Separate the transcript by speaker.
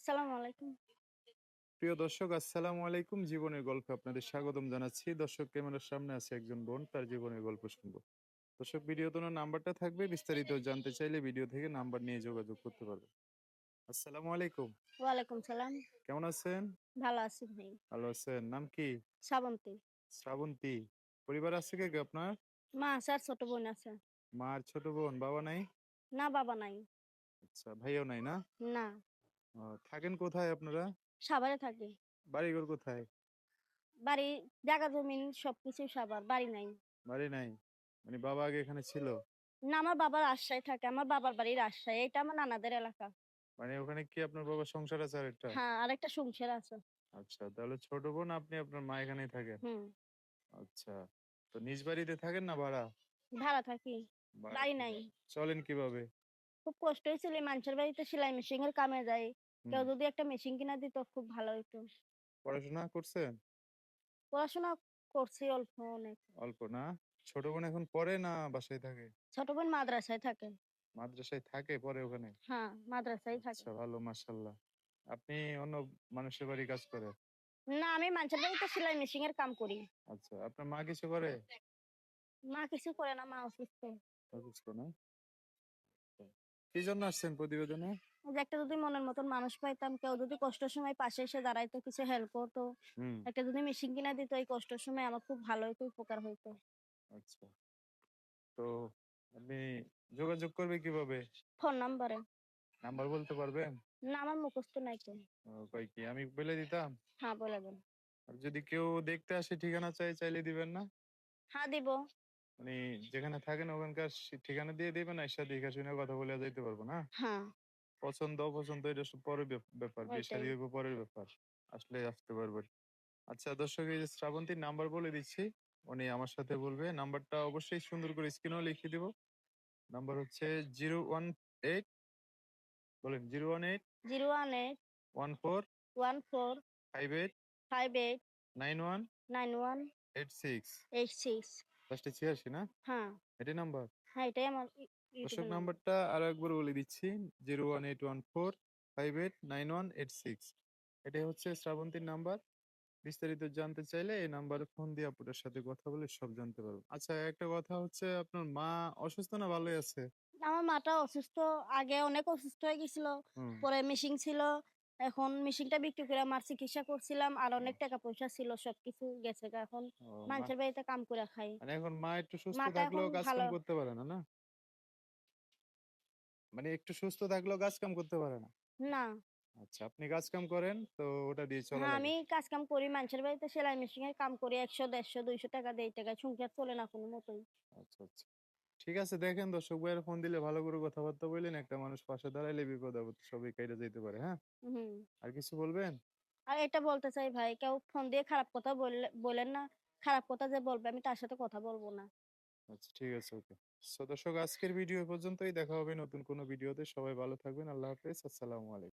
Speaker 1: আসসালামু আলাইকুম।
Speaker 2: প্রিয় দর্শক আসসালামু আলাইকুম। জীবনের গল্পে আপনাদের স্বাগতম জানাচ্ছি। দর্শক ক্যামেরার সামনে আছে একজন বোন তার জীবনের গল্প শুনব। দর্শক নাম্বারটা থাকবে। বিস্তারিত জানতে চাইলে ভিডিও থেকে নাম্বার নিয়ে যোগাযোগ করতে আসসালামু আলাইকুম।
Speaker 1: ওয়ালাইকুম সালাম।
Speaker 2: কেমন আছেন?
Speaker 1: ভালো আছি ভাই।
Speaker 2: ভালো আছেন। নাম কি?
Speaker 1: শ্রাবন্তী।
Speaker 2: শ্রাবন্তী। পরিবার আছে কে কে আপনার?
Speaker 1: মা আছে আর ছোট বোন আছে।
Speaker 2: মা আর ছোট বোন বাবা নাই?
Speaker 1: না বাবা নাই।
Speaker 2: আচ্ছা ভাইও নাই না?
Speaker 1: না।
Speaker 2: ও, থাকেন কোথায় আপনারা?
Speaker 1: সাভারে থাকি।
Speaker 2: বাড়িঘর কোথায়?
Speaker 1: বাড়ি জায়গা জমিন সবকিছু সাভার বাড়ি নাই।
Speaker 2: বাড়ি নাই? মানে বাবা আগে এখানে ছিল?
Speaker 1: না আমার বাবার রাজশাহী থাকে আমার বাবার বাড়ি রাজশাহী এটা আমার নানাদের এলাকা।
Speaker 2: মানে ওখানে কি আপনার বাবার সংসার আছে আরেকটা?
Speaker 1: হ্যাঁ আরেকটা সংসার আছে।
Speaker 2: আচ্ছা তাহলে ছোট বোন আপনি আপনার মা এখানেই থাকেন?
Speaker 1: হুম।
Speaker 2: আচ্ছা তো নিজ বাড়িতে থাকেন না ভাড়া?
Speaker 1: ভাড়া থাকি বাড়ি নাই।
Speaker 2: চলেন কীভাবে?
Speaker 1: খুব কষ্ট হয়েছিল এই মানুষের বাড়িতে সেলাই মেশিন এর কামে যায়
Speaker 2: হুম,
Speaker 1: কেউ যদি একটা মেশিন কিনা দিত খুব ভালো হতো
Speaker 2: পড়াশোনা করছেন?
Speaker 1: পড়াশোনা করছি অল্প অনেক।
Speaker 2: অল্প না? ছোট বোন এখন পড়ে না বাসায় থাকে?
Speaker 1: ছোট বোন মাদ্রাসায় থাকে।
Speaker 2: মাদ্রাসায় থাকে পরে ওখানে?
Speaker 1: হ্যাঁ মাদ্রাসায় থাকে।
Speaker 2: আচ্ছা ভালো মাশাল্লাহ। আপনি অন্য মানুষের বাড়ি কাজ করে?
Speaker 1: না আমি মানুষের বাড়িতে সেলাই মেশিন এর কাম করি।
Speaker 2: আচ্ছা আপনার মা কিছু করে?
Speaker 1: মা কিছু করে না মা অসুস্থ।
Speaker 2: অসুস্থ না? কি জন্য আসছেন প্রতিবেদনে?
Speaker 1: যে একটা যদি মনের মতন মানুষ পাইতাম কেউ যদি কষ্টের সময় পাশে এসে দাঁড়াইতো কিছু হেল্প করতো একটা যদি মেশিন কিনা দিত এই কষ্টের সময় আমার খুব ভালো হইতো উপকার হইতো।
Speaker 2: আচ্ছা। তো আপনি যোগাযোগ করবে কীভাবে?
Speaker 1: ফোন নাম্বারে।
Speaker 2: নাম্বার বলতে পারবেন?
Speaker 1: না আমার মুখস্থ নাই তো
Speaker 2: কই কি আমি বলে দিতাম?
Speaker 1: হ্যাঁ বলে দেন।
Speaker 2: আর যদি কেউ দেখতে আসে ঠিকানা চাই চাইলে দিবেন না?
Speaker 1: হ্যাঁ দিব।
Speaker 2: মানে যেখানে থাকেন ওখানকার সি- ঠিকানা দিয়ে দিবেন এসে দেখে শুনে কথা বলে যাইতে পারব না?
Speaker 1: হ্যাঁ।
Speaker 2: পছন্দ অপছন্দ এটা সব পরের ব্যাপ- ব্যাপার বিয়ে
Speaker 1: ওইটাই।
Speaker 2: শাদী হইবো পরের ব্যাপার আসলে আসতে পারবেন আচ্ছা দর্শক এই যে শ্রাবন্তীর নাম্বার বলে দিচ্ছি উনি আমার সাথে বলবে নাম্বারটা অবশ্যই সুন্দর করে স্ক্রিনেও লিখে দিব। নাম্বার হচ্ছে জিরো ওয়ান এইট বলেন zero one eight
Speaker 1: zero one eight
Speaker 2: one four
Speaker 1: one four
Speaker 2: five eight
Speaker 1: five eight
Speaker 2: nine one
Speaker 1: nine one
Speaker 2: eight six.
Speaker 1: Eight six.
Speaker 2: লাস্টে ছিয়াশি না?
Speaker 1: হ্যাঁ।
Speaker 2: এটাই নাম্বার
Speaker 1: হ্যাঁ এটাই আমার
Speaker 2: দর্শক নাম্বারটা আরও একবার বলে দিচ্ছি zero one eight one four five eight nine one eight six. এটাই হচ্ছে শ্রাবন্তীর নাম্বার বিস্তারিত জানতে চাইলে এই নাম্বারে ফোন দিয়ে আপনার সাথে কথা বলে সব জানতে পারব। আচ্ছা একটা কথা হচ্ছে আপনার মা অসুস্থ না ভালোই আছে?
Speaker 1: আমার মাটা অসুস্থ আগে অনেক অসুস্থ হয়ে গেছিল পরে মেশিন ছিল এখন মেশিনটা বিক্রি করে আমার চিকিৎসা করছিলাম আর অনেক টাকা পয়সা ছিল সবকিছু গেছে এখন
Speaker 2: ও, মা-
Speaker 1: মানুষের বাড়িতে কাম করে খাই।
Speaker 2: মানে এখন মা একটু সুস্থ থাকলেও কাজ কাম করতে পারে না না? মানে একটু সুস্থ থাকলেও কাজ কাম করতে পারে না?
Speaker 1: না।
Speaker 2: আচ্ছা আপনি কাজ কাম করেন তো ওটা দিয়ে চলা
Speaker 1: আমি কাজ কাম করি মানুষের বাড়িতে সেলাই মেশিন এর কাম করি একশো দেড়শো দুইশো টাকা দিয়ে টাকা সংসার চলে না কোনো মতোই।
Speaker 2: আচ্ছা আচ্ছা। ঠিক আছে দেখেন দর্শক ভাইয়ের ফোন দিলে ভালো করে কথাবার্তা বললেন একটা মানুষ পাশে দাঁড়াইলে বিপদ আপদ সবই কাইটা যেতে পারে হ্যাঁ? আর কিছু বলবেন?
Speaker 1: আর এটা বলতে চাই ভাই কেউ ফোন দিয়ে খারাপ কথা বললে বলেন না খারাপ কথা যে বলবে আমি তার সাথে কথা বলব না।
Speaker 2: আচ্ছা ঠিক আছে ওকে। সো দর্শক আজকের ভিডিও পর্যন্তই দেখা হবে নতুন কোনো ভিডিওতে সবাই ভালো থাকবেন আল্লাহ হাফেজ আসসালামু আলাইকুম।